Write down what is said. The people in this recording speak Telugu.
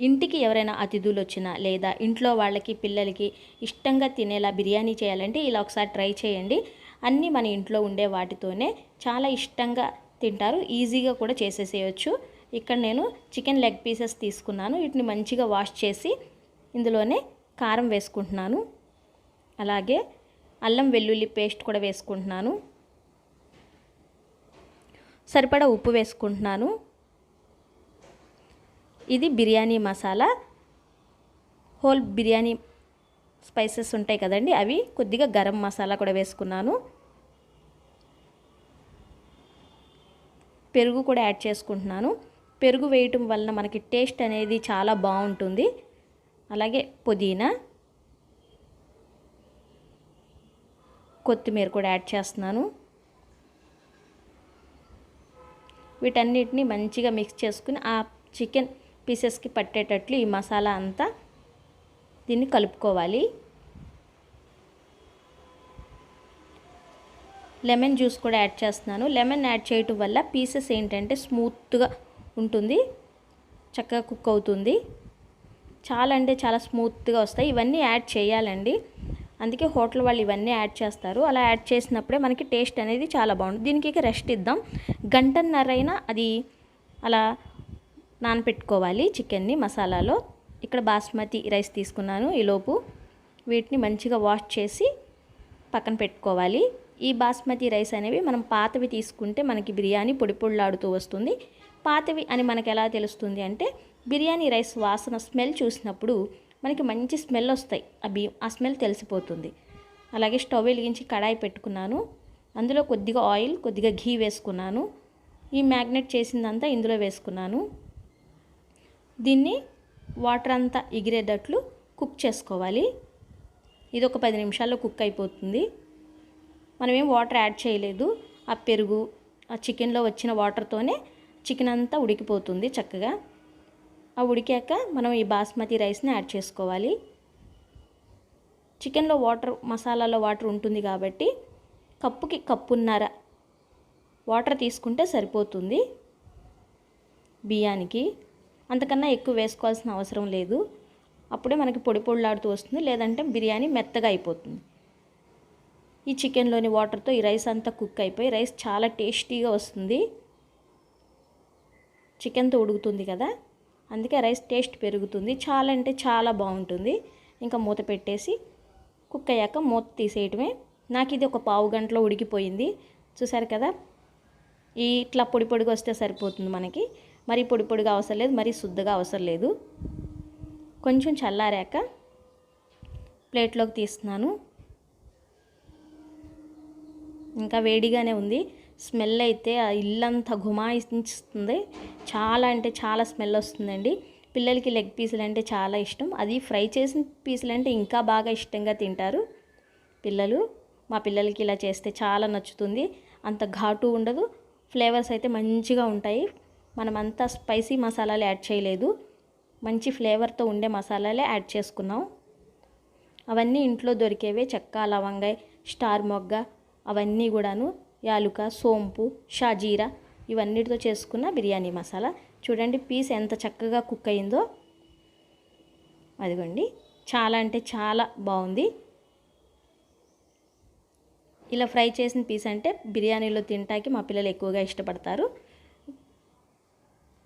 ఇంటికి ఎవరైనా అతిథులు వచ్చినా లేదా ఇంట్లో వాళ్ళకి పిల్లలకి ఇష్టంగా తినేలా బిర్యానీ చేయాలంటే ఇలా ఒకసారి ట్రై చేయండి. అన్నీ మన ఇంట్లో ఉండే వాటితోనే చాలా ఇష్టంగా తింటారు. ఈజీగా కూడా చేసేసేయచ్చు. ఇక్కడ నేను చికెన్ లెగ్ పీసెస్ తీసుకున్నాను. వీటిని మంచిగా వాష్ చేసి ఇందులోనే కారం వేసుకుంటున్నాను. అలాగే అల్లం వెల్లుల్లి పేస్ట్ కూడా వేసుకుంటున్నాను. సరిపడా ఉప్పు వేసుకుంటున్నాను. ఇది బిర్యానీ మసాలా. హోల్ బిర్యానీ స్పైసెస్ ఉంటాయి కదండి అవి కొద్దిగా గరం మసాలా కూడా వేసుకున్నాను. పెరుగు కూడా యాడ్ చేసుకుంటున్నాను. పెరుగు వేయటం వలన మనకి టేస్ట్ అనేది చాలా బాగుంటుంది. అలాగే పుదీనా కొత్తిమీర కూడా యాడ్ చేస్తున్నాను. వీటన్నిటిని మంచిగా మిక్స్ చేసుకుని ఆ చికెన్ పీసెస్కి పట్టేటట్లు ఈ మసాలా అంతా దీన్ని కలుపుకోవాలి. లెమన్ జ్యూస్ కూడా యాడ్ చేస్తున్నాను. లెమన్ యాడ్ చేయటం వల్ల పీసెస్ ఏంటంటే స్మూత్గా ఉంటుంది చక్కగా కుక్ అవుతుంది. చాలా అంటే చాలా స్మూత్గా వస్తాయి. ఇవన్నీ యాడ్ చేయాలండి. అందుకే హోటల్ వాళ్ళు ఇవన్నీ యాడ్ చేస్తారు. అలా యాడ్ చేసినప్పుడే మనకి టేస్ట్ అనేది చాలా బాగుంటుంది. దీనికి ఇక రెస్ట్ ఇద్దాం. గంటన్నరైనా అది అలా నానపెట్టుకోవాలి చికెన్ని మసాలాలో. ఇక్కడ బాస్మతి రైస్ తీసుకున్నాను ఈలోపు వీటిని మంచిగా వాష్ చేసి పక్కన పెట్టుకోవాలి. ఈ బాస్మతి రైస్ అనేవి మనం పాతవి తీసుకుంటే మనకి బిర్యానీ పొడి పొడిలాడుతూ వస్తుంది. పాతవి అని మనకు ఎలా తెలుస్తుంది అంటే బిర్యానీ రైస్ వాసన స్మెల్ చూసినప్పుడు మనకి మంచి స్మెల్ వస్తాయి. ఆ బియ్యం ఆ స్మెల్ తెలిసిపోతుంది. అలాగే స్టవ్ వెలిగించి కడాయి పెట్టుకున్నాను. అందులో కొద్దిగా ఆయిల్ కొద్దిగా ఘీ వేసుకున్నాను. ఈ మ్యాగ్నెట్ చేసిందంతా ఇందులో వేసుకున్నాను. దీన్ని వాటర్ అంతా ఎగిరేటట్లు కుక్ చేసుకోవాలి. ఇది ఒక పది నిమిషాల్లో కుక్ అయిపోతుంది. మనం ఏం వాటర్ యాడ్ చేయలేదు. ఆ పెరుగు ఆ చికెన్లో వచ్చిన వాటర్తోనే చికెన్ అంతా ఉడికిపోతుంది చక్కగా. ఆ ఉడికాక మనం ఈ బాస్మతి రైస్ని యాడ్ చేసుకోవాలి. చికెన్లో వాటర్ మసాలాలో వాటర్ ఉంటుంది కాబట్టి కప్పుకి కప్పున్నర వాటర్ తీసుకుంటే సరిపోతుంది. బియ్యానికి అంతకన్నా ఎక్కువ వేసుకోవాల్సిన అవసరం లేదు. అప్పుడే మనకి పొడి పొడిలాడుతూ వస్తుంది. లేదంటే బిర్యానీ మెత్తగా అయిపోతుంది. ఈ చికెన్లోని వాటర్తో ఈ రైస్ అంతా కుక్ అయిపోయి రైస్ చాలా టేస్టీగా వస్తుంది. చికెన్తో ఉడుకుతుంది కదా? అందుకే రైస్ టేస్ట్ పెరుగుతుంది. చాలా అంటే చాలా బాగుంటుంది. ఇంకా మూత పెట్టేసి కుక్ అయ్యాక మూత తీసేయటమే. నాకు ఇది ఒక పావు గంటలో ఉడికిపోయింది. చూసారు కదా? ఈ ఇట్లా పొడి పొడిగా వస్తే సరిపోతుంది మనకి. మరి పొడి పొడిగా అవసరం లేదు మరి శుద్ధగా అవసరం లేదు. కొంచెం చల్లారాక ప్లేట్లోకి తీస్తున్నాను. ఇంకా వేడిగానే ఉంది. స్మెల్ అయితే ఆ ఇల్లంతా గుమాయిస్తుంది చాలా అంటే చాలా స్మెల్ వస్తుందండి. పిల్లలకి లెగ్ పీసులు అంటే చాలా ఇష్టం. అది ఫ్రై చేసిన పీసులు అంటే ఇంకా బాగా ఇష్టంగా తింటారు పిల్లలు. మా పిల్లలకి ఇలా చేస్తే చాలా నచ్చుతుంది. అంత ఘాటు ఉండదు. ఫ్లేవర్స్ అయితే మంచిగా ఉంటాయి. మనమంతా స్పైసీ మసాలాలు యాడ్ చేయలేదు. మంచి ఫ్లేవర్తో ఉండే మసాలాలే యాడ్ చేసుకున్నాం. అవన్నీ ఇంట్లో దొరికేవే చెక్క లవంగాయ స్టార్ మొగ్గ అవన్నీ కూడాను యాలుక సోంపు షాజీరా ఇవన్నిటితో చేసుకున్న బిర్యానీ మసాలా. చూడండి పీస్ ఎంత చక్కగా కుక్ అయిందో. అదిగోండి. చాలా అంటే చాలా బాగుంది. ఇలా ఫ్రై చేసిన పీస్ అంటే బిర్యానీలో తింటాకి మా పిల్లలు ఎక్కువగా ఇష్టపడతారు.